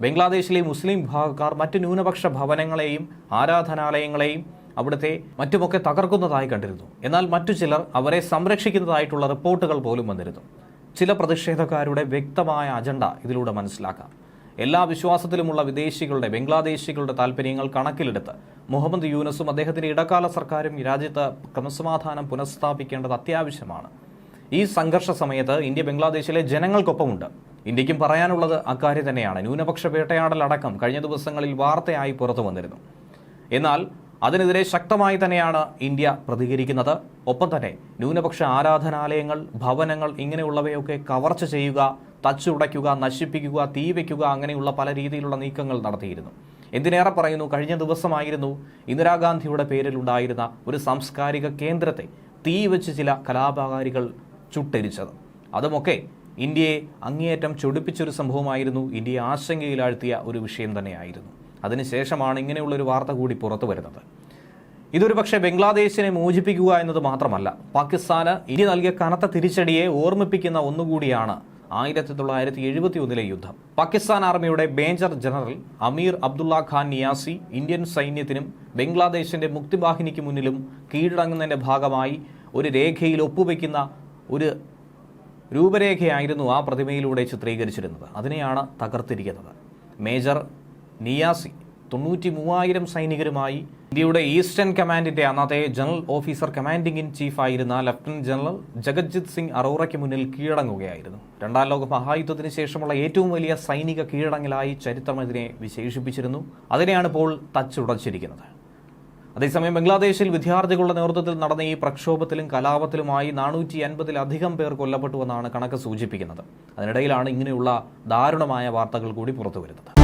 ബംഗ്ലാദേശിലെ മുസ്ലിം വിഭാഗക്കാർ മറ്റ് ന്യൂനപക്ഷ ഭവനങ്ങളെയും ആരാധനാലയങ്ങളെയും അവിടുത്തെ മറ്റുമൊക്കെ തകർക്കുന്നതായി കണ്ടിരുന്നു. എന്നാൽ മറ്റു ചിലർ അവരെ സംരക്ഷിക്കുന്നതായിട്ടുള്ള റിപ്പോർട്ടുകൾ പോലും വന്നിരുന്നു. ചില പ്രതിഷേധക്കാരുടെ വ്യക്തമായ അജണ്ട ഇതിലൂടെ മനസ്സിലാക്കാം. എല്ലാ വിശ്വാസത്തിലുമുള്ള വിദേശികളുടെ ബംഗ്ലാദേശികളുടെ താല്പര്യങ്ങൾ കണക്കിലെടുത്ത് മുഹമ്മദ് യൂനസും അദ്ദേഹത്തിന്റെ ഇടക്കാല സർക്കാരും രാജ്യത്ത് ക്രമസമാധാനം പുനഃസ്ഥാപിക്കേണ്ടത് അത്യാവശ്യമാണ്. ഈ സംഘർഷ സമയത്ത് ഇന്ത്യ ബംഗ്ലാദേശിലെ ജനങ്ങൾക്കൊപ്പമുണ്ട്. ഇന്ത്യക്കും പറയാനുള്ളത് അക്കാര്യം തന്നെയാണ്. ന്യൂനപക്ഷ വേട്ടയാടലടക്കം കഴിഞ്ഞ ദിവസങ്ങളിൽ വാർത്തയായി പുറത്തു വന്നിരുന്നു. എന്നാൽ അതിനെതിരെ ശക്തമായി തന്നെയാണ് ഇന്ത്യ പ്രതികരിക്കുന്നത്. ഒപ്പം തന്നെ ന്യൂനപക്ഷ ആരാധനാലയങ്ങൾ ഭവനങ്ങൾ ഇങ്ങനെയുള്ളവയൊക്കെ കവർച്ച ചെയ്യുക തച്ചുടയ്ക്കുക നശിപ്പിക്കുക തീ വയ്ക്കുക അങ്ങനെയുള്ള പല രീതിയിലുള്ള നീക്കങ്ങൾ നടത്തിയിരുന്നു. എന്തിനേറെ പറയുന്നു? കഴിഞ്ഞ ദിവസമായിരുന്നു ഇന്ദിരാഗാന്ധിയുടെ പേരിലുണ്ടായിരുന്ന ഒരു സാംസ്കാരിക കേന്ദ്രത്തെ തീ വെച്ച് ചില കലാപകാരികൾ ചുട്ടരിച്ചത്. അതുമൊക്കെ ഇന്ത്യയെ അങ്ങേയറ്റം ചൊടിപ്പിച്ചൊരു സംഭവമായിരുന്നു ഇന്ത്യയെ ആശങ്കയിലാഴ്ത്തിയ ഒരു വിഷയം തന്നെയായിരുന്നു. അതിനുശേഷമാണ് ഇങ്ങനെയുള്ളൊരു വാർത്ത കൂടി പുറത്തു വരുന്നത്. ഇതൊരു പക്ഷേ ബംഗ്ലാദേശിനെ മോചിപ്പിക്കുക എന്നത് മാത്രമല്ല പാകിസ്ഥാന് ഇന്ത്യ നൽകിയ കനത്ത തിരിച്ചടിയെ ഓർമ്മിപ്പിക്കുന്ന ഒന്നുകൂടിയാണ് ആയിരത്തി തൊള്ളായിരത്തി എഴുപത്തി ഒന്നിലെ യുദ്ധം. പാകിസ്ഥാൻ ആർമിയുടെ major general Amir Abdullah Khan Niazi Indian സൈന്യത്തിനും ബംഗ്ലാദേശിന്റെ മുക്തിവാഹിനിക്ക് മുന്നിലും കീഴടങ്ങുന്നതിന്റെ ഭാഗമായി ഒരു രേഖയിൽ ഒപ്പുവെക്കുന്ന ഒരു രൂപരേഖയായിരുന്നു ആ പ്രതിമയിലൂടെ ചിത്രീകരിച്ചിരുന്നത്. അതിനെയാണ് തകർത്തിരിക്കുന്നത്. മേജർ നിയാസി തൊണ്ണൂറ്റി മൂവായിരം സൈനികരുമായി ഇന്ത്യയുടെ ഈസ്റ്റേൺ കമാൻഡിന്റെ അന്നത്തെ general officer commanding in chief ആയിരുന്ന ലഫ്റ്റനന്റ് ജനറൽ ജഗജിത് സിംഗ് അറോറയ്ക്ക് മുന്നിൽ കീഴടങ്ങുകയായിരുന്നു. രണ്ടാം ലോക മഹായുദ്ധത്തിന് ശേഷമുള്ള ഏറ്റവും വലിയ സൈനിക കീഴടങ്ങലായി ചരിത്രം ഇതിനെ വിശേഷിപ്പിച്ചിരുന്നു. അതിനെയാണ് ഇപ്പോൾ തച്ചുടച്ചിരിക്കുന്നത് അതേസമയം ബംഗ്ലാദേശിൽ വിദ്യാർത്ഥികളുടെ നേതൃത്വത്തിൽ നടന്ന ഈ പ്രക്ഷോഭത്തിലും കലാപത്തിലുമായി നാനൂറ്റി അൻപതിലധികം പേർ കൊല്ലപ്പെട്ടുവെന്നാണ് കണക്ക് സൂചിപ്പിക്കുന്നത്. അതിനിടയിലാണ് ഇങ്ങനെയുള്ള ദാരുണമായ വാർത്തകൾ കൂടി പുറത്തു വരുന്നത്